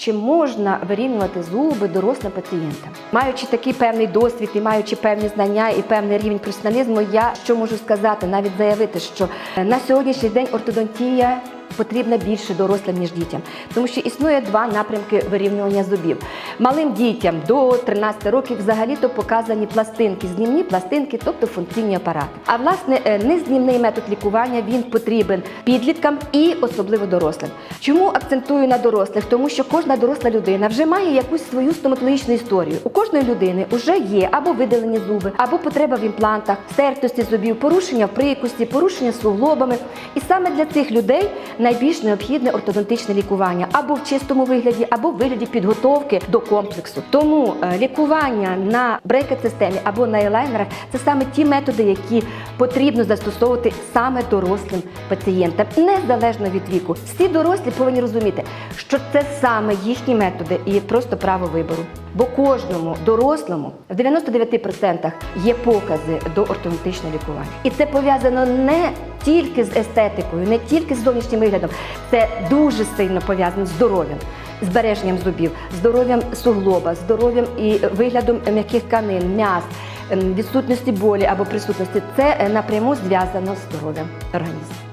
чи можна вирівнювати зуби дорослим пацієнтам. Маючи такий певний досвід і маючи певні знання і певний рівень професіоналізму, я що можу сказати, навіть заявити, що е, на сьогоднішній день ортодонтія потрібна більше дорослим, ніж дітям, тому що існує два напрямки вирівнювання зубів. Малим дітям до 13 років взагалі-то показані пластинки, знімні пластинки, тобто функційні апарати. А власне е, незнімний метод лікування він потрібен підліткам і особливо дорослим. Чому акцентую на дорослих? Тому що кожна доросла людина вже має якусь свою стоматологічну історію. У кожної людини вже є або видалені зуби, або потреба в імплантах, стертості зубів, порушення в прикусті, порушення суглобами. І саме для цих людей найбільш необхідне ортодонтичне лікування або в чистому вигляді, або в вигляді підготовки до комплексу. Тому е, лікування на брекет-системі або на елайнерах це саме ті методи, які потрібно застосовувати саме дорослим пацієнтам, незалежно від віку. Всі дорослі повинні розуміти, що це саме їхні методи і просто право вибору. Бо кожному дорослому в 99% є покази до ортодонтичного лікування. І це пов'язано не тільки з естетикою, не тільки з зовнішнім виглядом, це дуже сильно пов'язано з здоров'ям. Збереженням зубів, здоров'ям суглоба, здоров'ям і виглядом м'яких тканин, м'яс, ем, відсутності болі або присутності це е, напряму зв'язано з здоров'ям організму.